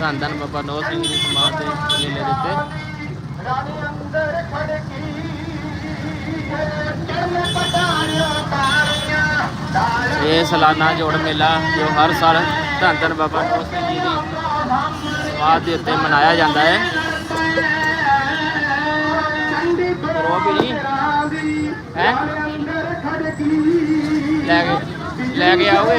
ਧੰਨ ਧੰਨ ਬਾਬਾ ਨੋਹ ਸਿੰਘ ਜੀ ਦੀ ਸਮਾਧੀ ਦੇ ਮੇਲੇ ਦੇ ਉੱਤੇ। ਰਾਣੀ ਅੰਦਰ ਖੜਕੀ ਇਹ ਸਾਲਾਨਾ ਜੋੜ ਮੇਲਾ ਜੋ ਹਰ ਸਾਲ ਧੰਨ ਧੰਨ ਬਾਬਾ ਨੋਹ ਸਿੰਘ ਜੀ ਦੀ ਸਮਾਧੀ ਉੱਤੇ ਮਨਾਇਆ ਜਾਂਦਾ ਹੈ। ਉਹ ਵੀ ਹੈ? ਲੈ ਕੇ ਲੈ ਕੇ ਆਓਗੇ?